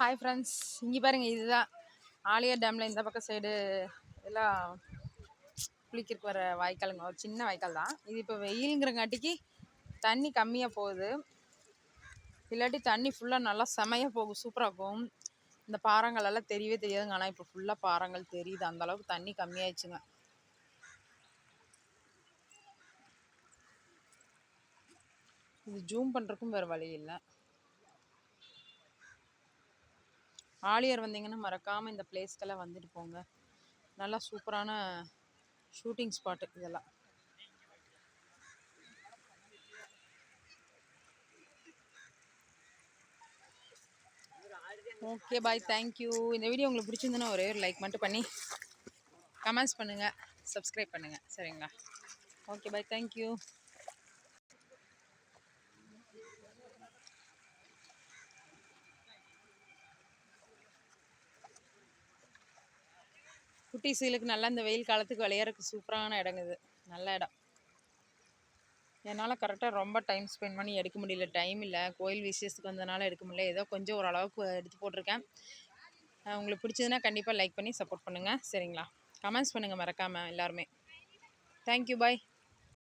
Hi friends இங்கே பாருங்கள் இதுதான். ஆலியார் டேமில் இந்த பக்கம் சைடு எல்லாம் குளிக்கிறக்கு வர வாய்க்காலுங்க. ஒரு சின்ன வாய்க்கால் தான். இது இப்போ வெயிலுங்கிறங்காட்டிக்கு தண்ணி கம்மியாக போகுது. இல்லாட்டி தண்ணி ஃபுல்லாக நல்லா செமையாக போகும். சூப்பராக போகும் இந்த பாறைங்கள் எல்லாம் தெரியவே தெரியாதுங்க. ஆனால் இப்போ ஃபுல்லாக பாறங்கள் தெரியுது. அந்த அளவுக்கு தண்ணி கம்மியாயிடுச்சுங்க. இது ஜூம் பண்ணுறக்கும் வேறு வழி இல்லை. ஆலியர் வந்தீங்கன்னா மறக்காமல் இந்த பிளேஸ்க்கெல்லாம் வந்துட்டு போங்க. நல்லா சூப்பரான ஷூட்டிங் ஸ்பாட்டு இதெல்லாம். ஓகே பாய் தேங்க்யூ இந்த வீடியோ உங்களுக்கு பிடிச்சிருந்துன்னா ஒரே ஒரு லைக் மட்டும் பண்ணி கமெண்ட்ஸ் பண்ணுங்கள் சப்ஸ்கிரைப் பண்ணுங்கள் சரிங்களா? ஓகே பாய் தேங்க்யூ குட்டி சீலுக்கு நல்லா இந்த வெயில் காலத்துக்கு விளையாடுறதுக்கு சூப்பரான இடங்க இது. நல்ல இடம். என்னால் கரெக்டாக ரொம்ப டைம் ஸ்பெண்ட் பண்ணி எடுக்க முடியல. டைம் இல்லை. கோயில் விசேஷத்துக்கு வந்ததுனால எடுக்க முடியல. ஏதோ கொஞ்சம் ஓரளவுக்கு எடுத்து போட்டிருக்கேன். உங்களுக்கு பிடிச்சதுன்னா கண்டிப்பாக லைக் பண்ணி சப்போர்ட் பண்ணுங்கள் சரிங்களா? கமெண்ட்ஸ் பண்ணுங்கள் மறக்காமல் எல்லாருமே. Thank you bye